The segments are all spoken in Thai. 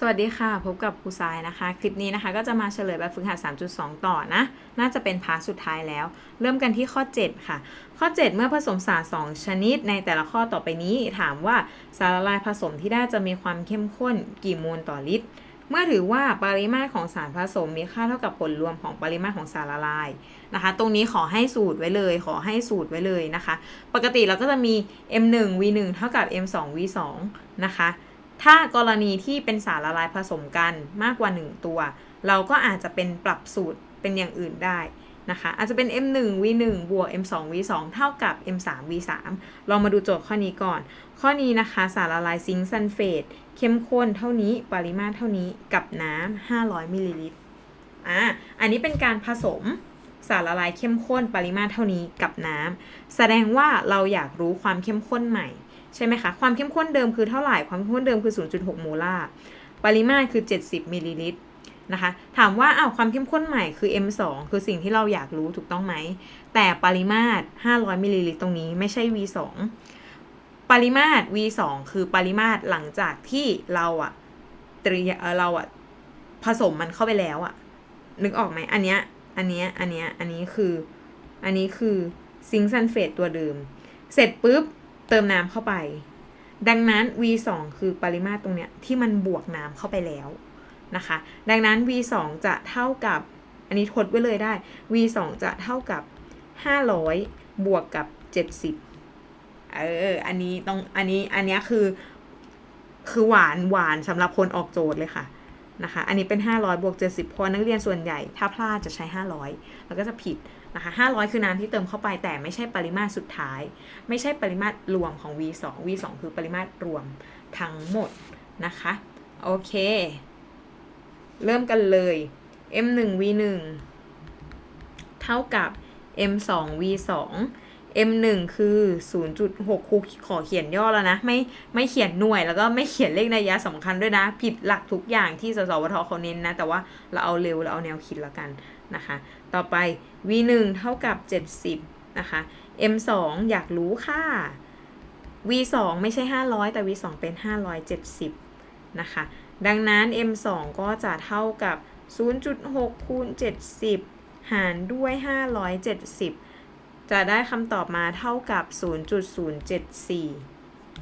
สวัสดีค่ะ พบกับครูทรายนะคะ คลิปนี้นะคะก็จะมาเฉลยแบบฝึกหัด 3.2 ต่อนะ น่าจะเป็นพาร์ทสุดท้ายแล้ว เริ่มกันที่ข้อ 7 ค่ะ ข้อ 7 เมื่อผสมสาร 2 ชนิดในแต่ละข้อต่อไปนี้ ถามว่าสารละลายผสมที่ได้จะมีความเข้มข้นกี่โมลต่อลิตร เมื่อถือว่าปริมาตรของสารผสมมีค่าเท่ากับผลรวมของปริมาตรของสารละลายนะคะ ตรงนี้ขอให้สูตรไว้เลย ขอให้สูตรไว้เลยนะคะ ปกติเราก็จะมี m1 v1 เท่ากับ m2 v2 นะคะ ถ้ากรณีที่เป็นสารละลายผสมกันมากกว่า 1 ตัว เราก็อาจจะเป็นปรับสูตรเป็นอย่างอื่นได้นะคะอาจจะเป็น m1 v1 บวก m2 v2 เท่ากับ m3 v3 ลองมาดูโจทย์ข้อนี้ก่อน ข้อนี้นะคะสารละลายซิงค์ซัลเฟตเข้มข้นเท่านี้ปริมาตรเท่านี้กับน้ำ500มิลลิลิตรอะอันนี้เป็นการผสมสารละลายเข้มข้นปริมาตรเท่านี้กับน้ำแสดงว่าเราอยากรู้ความเข้มข้นใหม่ ใช่ไหมคะ ความเข้มข้นเดิมคือเท่าไหร่ ความเข้มข้นเดิมคือ 0.6 โมลาร์ ปริมาตรคือ 70มิลลิลิตรนะคะ ถามว่าอ้าวความเข้มข้นใหม่คือ M2 คือสิ่งที่เราอยากรู้ถูกต้องไหม แต่ปริมาตร 500มิลลิลิตรตรงนี้ไม่ใช่ V2 ปริมาตร V2 คือปริมาตรหลังจากที่เราอะเตรียเอ่อเราอะผสมมันเข้าไปแล้วอะนึกออกไหมอันเนี้ย อันเนี้ย อันเนี้ย อันนี้คือ อันนี้คือซิงค์ซัลเฟตตัวเดิม เสร็จปุ๊บ เติมน้ำเข้าไป ดังนั้น V2 คือปริมาตรตรงเนี้ยที่มันบวกน้ำเข้าไปแล้วนะคะ ดังนั้น V2 จะเท่ากับ อันนี้ทดไว้เลยได้ V2 จะเท่ากับ 500 บวกกับ 70 เออ อันนี้ต้องอันนี้อันเนี้ยคือ คือหวานหวานสำหรับคนออกโจทย์เลยค่ะนะคะ อันนี้เป็น 500 บวก 70เพราะนักเรียนส่วนใหญ่ ถ้าพลาดจะใช้ 500 แล้วก็จะผิด นะคะ500 คือน้ำที่เติมเข้าไปแต่ไม่ใช่ปริมาตรสุดท้าย ไม่ใช่ปริมาตรรวมของ V2 V2 คือปริมาตรรวมทั้งหมดนะคะ โอเค เริ่มกันเลย M1 V1 เท่ากับ M2 V2 M1 คือ 0.6ครูขอเขียนย่อแล้วนะ ไม่ไม่เขียนหน่วยแล้วก็ไม่เขียนเลขนัยยะสำคัญด้วยนะ ผิดหลักทุกอย่างที่สสวทเขาเน้นนะ แต่ว่าเราเอาเร็วเราเอาแนวคิดแล้วกัน นะคะ ต่อไป v1 เท่ากับ 70 นะคะ m2 อยากรู้ค่า v2 ไม่ใช่ 500 แต่ v2 เป็น 570 นะคะ ดังนั้น m2 ก็จะเท่ากับ 0.6 คูณ 70 หารด้วย 570 จะได้คำตอบมาเท่ากับ 0.074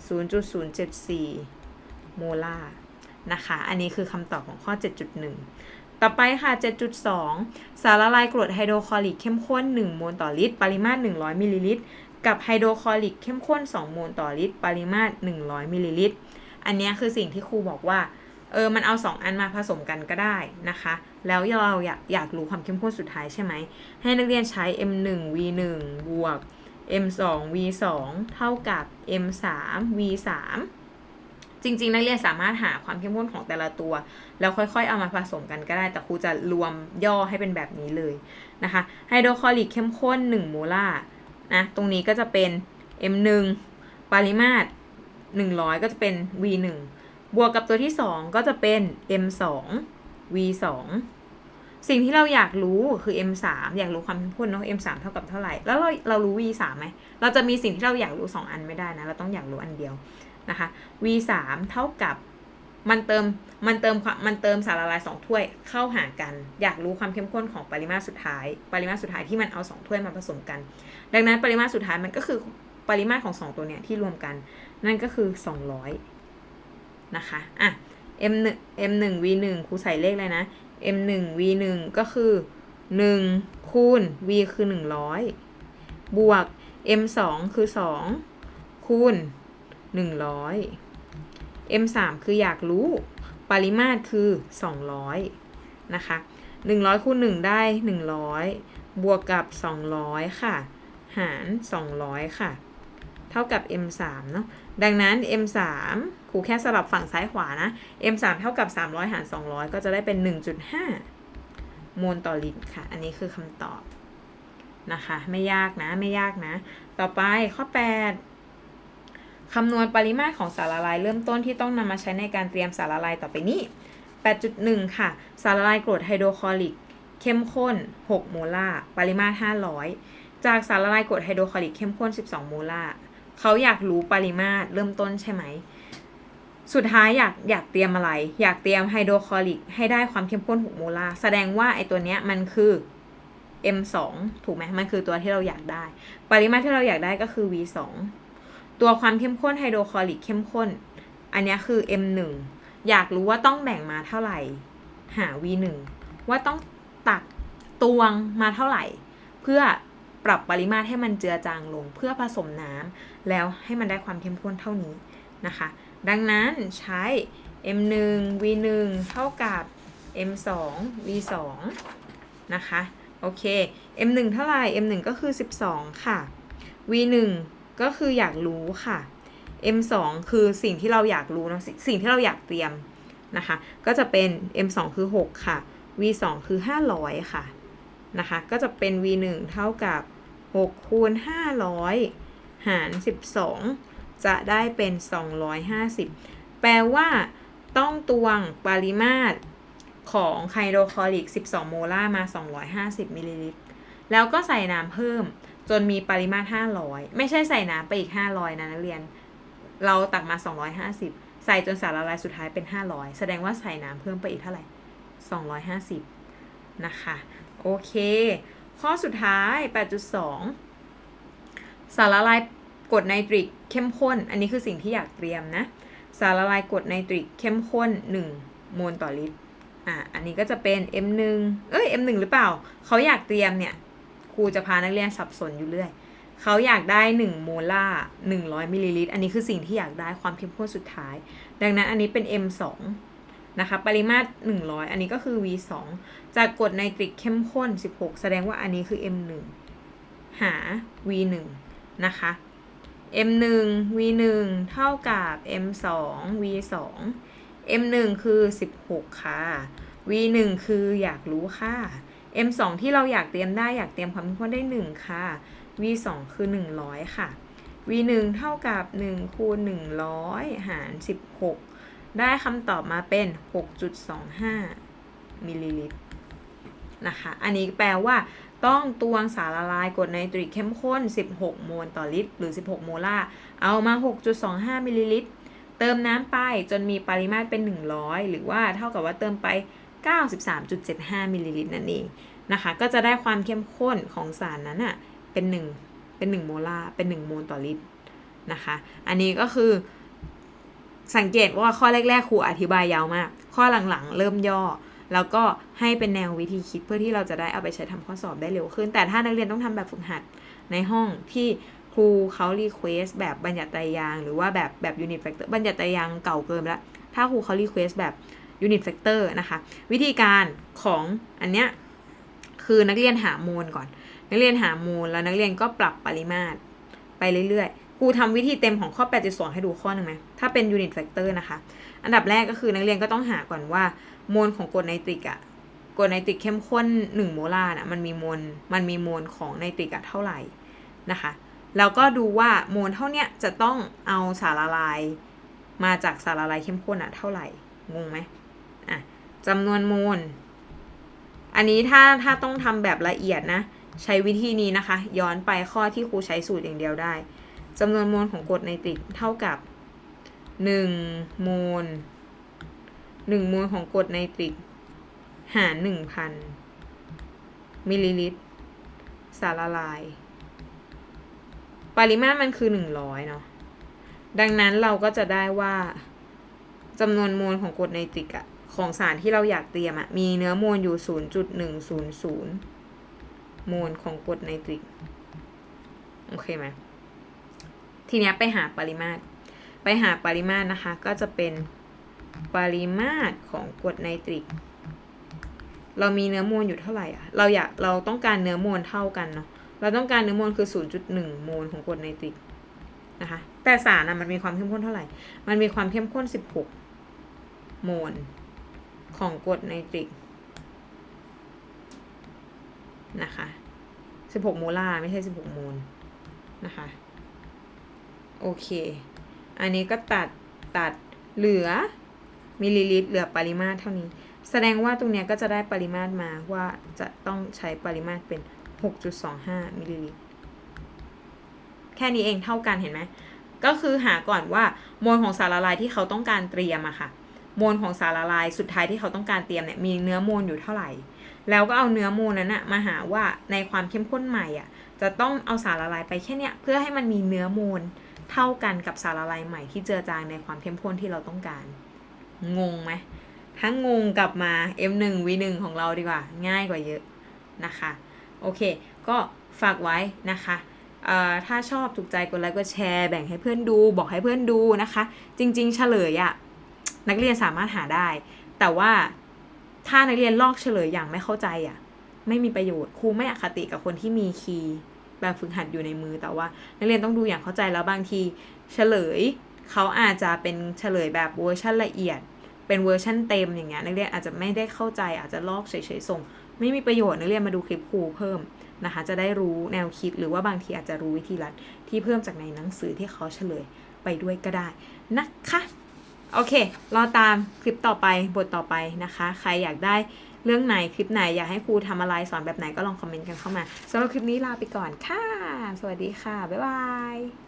0.074 โมลาร์นะคะ อันนี้คือคำตอบของข้อ 7.1 ต่อไปค่ะ 7.2 สารละลายกรดไฮโดรคลอริกเข้มข้น 1 โมลต่อลิตร ปริมาตร 100 มิลลิลิตร กับไฮโดรคลอริกเข้มข้น 2 โมลต่อลิตร ปริมาตร 100 มิลลิลิตร อันนี้คือสิ่งที่ครูบอกว่า เออ มันเอา 2 อันมาผสมกันก็ได้นะคะ แล้วเราอยากอยากรู้ความเข้มข้นสุดท้ายใช่ไหม ให้นักเรียนใช้ m1 v1 บวก m2 v2 เท่ากับ m3 v3 จริง ๆ นักเรียนสามารถหาความเข้มข้นของแต่ละตัว แล้วค่อยๆ เอามาผสมกันก็ได้ แต่ครูจะรวมย่อให้เป็นแบบนี้เลยนะคะไฮโดรคลอริกเข้มข้น 1 โมลาร์นะตรงนี้ก็จะเป็น m1 ปริมาตร 100 ก็จะเป็น v1 บวกกับตัวที่ 2 ก็จะเป็น m2 v2 สิ่งที่เราอยากรู้คือ m3 อยากรู้ความเข้มข้นเนาะ m3 เท่ากับเท่าไหร่ แล้วเราเรารู้ v3 ไหม เราจะมีสิ่งที่เราอยากรู้ 2 อันไม่ได้นะ เราต้องอยากรู้อันเดียว นะคะ v3 เท่ากับมันเติมมันเติมมันเติมสารละลาย2ถ้วยเข้าหากัน อยากรู้ความเข้มข้นของปริมาตรสุดท้าย ปริมาตรสุดท้ายที่มันเอา2ถ้วยมาผสมกัน ดังนั้นปริมาตรสุดท้ายมันก็คือปริมาตรของ2ตัวเนี้ยที่รวมกัน นั่นก็คือ200นะคะอะ m1 m1 v1 ครูใส่เลขเลยนะ m1 v1 ก็คือ1คูณ v คือ100บวก m2 คือ2คูณ 100 m3 คืออยากรู้ปริมาตรคือ 200 นะคะ 100คูณ1ได้ 100 บวกกับ 200 ค่ะ หาร 200 ค่ะ เท่ากับ m3 เนาะ ดังนั้น m3 ครูแค่สลับฝั่งซ้ายขวานะ m3 เท่ากับ 300 หาร 200 ก็จะได้เป็น 1.5 โมลต่อลิตรค่ะ อันนี้คือคำตอบนะคะ ไม่ยากนะ ไม่ยากนะ ต่อไปข้อ 8 คำนวณปริมาตรของสารละลาย เริ่มต้นที่ต้องนำมาใช้ในการเตรียมสารละลายต่อไปนี้ 8.1 ค่ะ สารละลายกรดไฮโดรคลอริก เข้มข้น 6 โมลาร์ปริมาตร 500 จากสารละลายกรดไฮโดรคลอริกเข้มข้น 12 โมลาร์เขาอยากรู้ปริมาตรเริ่มต้นใช่ไหม สุดท้ายอยากอยากเตรียมอะไร อยากเตรียมไฮโดรคลอริกให้ได้ความเข้มข้น 6 โมลาร์แสดงว่าไอตัวเนี้ยมันคือ M2 ถูกไหมมันคือตัวที่เราอยากได้ ปริมาตรที่เราอยากได้ก็คือ V2 ตัวความเข้มข้นไฮโดรคลอริกเข้มข้น อันนี้คือ M1 อยากรู้ว่าต้องแบ่งมาเท่าไหร่ หา V1 ว่าต้องตักตวงมาเท่าไหร่ เพื่อปรับปริมาตรให้มันเจือจางลง เพื่อผสมน้ำแล้วให้มันได้ความเข้มข้นเท่านี้นะคะ ดังนั้นใช้ M1 V1 เท่ากับ M2 V2 นะคะ โอเค M1 เท่าไหร่ M1 ก็คือ 12 ค่ะ V1 ก็คืออยากรู้ค่ะ M2 คือสิ่งที่เราอยากรู้เนะสิสิ่งที่เราอยากเตรียมนะคะ ก็จะเป็น M2 คือ 6 ค่ะ V2 คือ 500 ค่ะนะคะ ก็จะเป็น V1 เท่ากับ 6 คูณ 500 หาร 12 จะได้เป็น 250 แปลว่าต้องตวงปริมาตรของไฮโดรคลอริก 12 โมลาร์มา 250 มิลลิลิตร แล้วก็ใส่น้ำเพิ่ม จนมีปริมาตร500ไม่ใช่ใส่น้ำไปอีก500นะนักเรียน เราตักมา250ใส่จนสารละลายสุดท้ายเป็น500แสดงว่าใส่น้ำเพิ่มไปอีกเท่าไหร่250นะคะ โอเค ข้อสุดท้าย8.2สารละลายกรดไนตริกเข้มข้น อันนี้คือสิ่งที่อยากเตรียมนะ สารละลายกรดไนตริกเข้มข้น 1 โมลต่อลิตร อะ อันนี้ก็จะเป็น M1 เอ้ย M1 หรือเปล่า เขาอยากเตรียมเนี่ย ครูจะพานักเรียนสับสนอยู่เรื่อย เขาอยากได้ 1 โมลา100 มิลลิลิตร อันนี้คือสิ่งที่อยากได้ความเข้มข้นสุดท้าย ดังนั้นอันนี้เป็น M2 นะคะ ปริมาตร 100 อันนี้ก็คือ V2 จากกรดไนตริกเข้มข้น 16 แสดงว่าอันนี้คือ M1 หา V1 นะคะ M1 V1 เท่ากับ M2 V2 M1 คือ 16 ค่ะ V1 คืออยากรู้ค่ะ M2 ที่เราอยากเตรียมได้อยากเตรียมความเข้มข้นได้ 1 ค่ะ V2 คือ 100 ค่ะ V1 เท่ากับ 1 คูณ 100 หาร 16 ได้คำตอบมาเป็น 6.25 มิลลิลิตรนะคะ อันนี้แปลว่าต้องตวงสารละลายกรดไนตริกเข้มข้น 16 โมลต่อลิตร หรือ 16 โมลาร์เอามา 6.25 มิลลิลิตร เติมน้ำไปจนมีปริมาตรเป็น 100 หรือว่าเท่ากับว่าเติมไป 93.75มิลลิลิตรนั่นเองนะคะ ก็จะได้ความเข้มข้นของสารนั้นอะเป็น 1 เป็น 1 โมลาร์เป็น 1 โมลต่อลิตรนะคะ อันนี้ก็คือสังเกตว่าข้อแรกๆครูอธิบายยาวมาก ข้อหลังๆ เริ่มย่อ แล้วก็ให้เป็นแนววิธีคิดเพื่อที่เราจะได้เอาไปใช้ทำข้อสอบได้เร็วขึ้น แต่ถ้านักเรียนต้องทำแบบฝึกหัดในห้องที่ครูเขารีเควสแบบบัญญัติตรยาง หรือว่าแบบแบบยูนิตแฟกเตอร์บัญญัติตรยางเก่าเกินแล้ว ถ้าครูเขารีเควสแบบ ยูนิตแฟกเตอร์นะคะ วิธีการของอันเนี้ยคือนักเรียนหาโมลก่อน นักเรียนหาโมลแล้วนักเรียนก็ปรับปริมาตรไปเรื่อยๆครูทำวิธีเต็มของข้อ 8.2 ให้ดูข้อหนึ่งไหมถ้าเป็นยูนิตแฟกเตอร์นะคะ อันดับแรกก็คือนักเรียนก็ต้องหาก่อนว่าโมลของกรดไนตริกอะกรดไนตริกเข้มข้น 1 โมลาร์นะมันมีโมลมันมีโมลของไนตริกอะเท่าไหร่นะคะแล้วก็ดูว่าโมลเท่าเนี้ยจะต้องเอาสารละลาย มาจากสารละลายเข้มข้นอะเท่าไหร่ งงไหม จำนวนโมลอันนี้ถ้าถ้าต้องทำแบบละเอียดนะ ใช้วิธีนี้นะคะ ย้อนไปข้อที่ครูใช้สูตรอย่างเดียวได้จำนวนโมลของกรดไนตริกเท่ากับ1โมล1โมลของกรดไนตริก หาร 1,000 มิลลิลิตร สารละลาย ปริมาตรมันคือ 100 เนาะดังนั้นเราก็จะได้ว่าจำนวนโมลของกรดไนตริกอะ ของสารที่เราอยากเตรียมอะมีเนื้อโมลอยู่ 0.100โมลของกรดไนตริก โอเคไหมทีเนี้ยไปหาปริมาตร ไปหาปริมาตรนะคะ ก็จะเป็นปริมาตรของกรดไนตริก เรามีเนื้อโมลอยู่เท่าไหร่อะเราอยากเราต้องการเนื้อโมลเท่ากันเนาะ เราต้องการเนื้อโมลคือ 0.1โมลของกรดไนตริกนะคะ แต่สารนะมันมีความเข้มข้นเท่าไหร่ มันมีความเข้มข้น 16 โมล ของกรดไนตริกนะคะ16โมลาร์ไม่ใช่ 16 โมลนะคะ โอเค อันนี้ก็ตัดตัดเหลือมิลลิลิตรเหลือปริมาตรเท่านี้ แสดงว่าตรงเนี้ยก็จะได้ปริมาตรมาว่าจะต้องใช้ปริมาตรเป็น 6.25มิลลิลิตร แค่นี้เองเท่ากันเห็นไหม ก็คือหาก่อนว่ามวลของสารละลายที่เขาต้องการเตรียมอะค่ะ มวลของสารละลายสุดท้ายที่เขาต้องการเตรียมเนี่ยมีเนื้อมวลอยู่เท่าไหร่ แล้วก็เอาเนื้อมวลนั้นอะมาหาว่าในความเข้มข้นใหม่อะจะต้องเอาสารละลายไปแค่เนี้ยเพื่อให้มันมีเนื้อมวลเท่ากันกับสารละลายใหม่ที่เจือจางในความเข้มข้นที่เราต้องการ งงไหมถ้างงกลับมา M1 V1 ของเราดีกว่า ง่ายกว่าเยอะนะคะ โอเค ก็ฝากไว้นะคะเอ่อถ้าชอบถูกใจกดไลค์กดแชร์แบ่งให้เพื่อนดู บอกให้เพื่อนดูนะคะ จริง ๆ เฉลยอะ นักเรียนสามารถหาได้ แต่ว่าถ้านักเรียนลอกเฉลยอย่างไม่เข้าใจอะไม่มีประโยชน์ครูไม่อคติกับคนที่มีคีย์แบบฝึกหัดอยู่ในมือแต่ว่า นักเรียนต้องดูอย่างเข้าใจแล้วบางทีเฉลยเขาอาจจะเป็นเฉลยแบบเวอร์ชันละเอียด เป็นเวอร์ชันเต็มอย่างเงี้ยนักเรียนอาจจะไม่ได้เข้าใจอาจจะลอกเฉยๆส่ง ไม่มีประโยชน์นักเรียนมาดูคลิปครูเพิ่มนะคะจะได้รู้แนวคิดหรือว่าบางทีอาจจะรู้วิธีลัดที่เพิ่มจากในหนังสือที่เขาเฉลยไปด้วยก็ได้นะคะ โอเค รอตามคลิปต่อไปบทต่อไปนะคะ ใครอยากได้เรื่องไหนคลิปไหนอยากให้ครูทำอะไรสอนแบบไหนก็ลองคอมเมนต์กันเข้ามาสำหรับคลิปนี้ลาไปก่อนค่ะ สวัสดีค่ะ บ๊ายบาย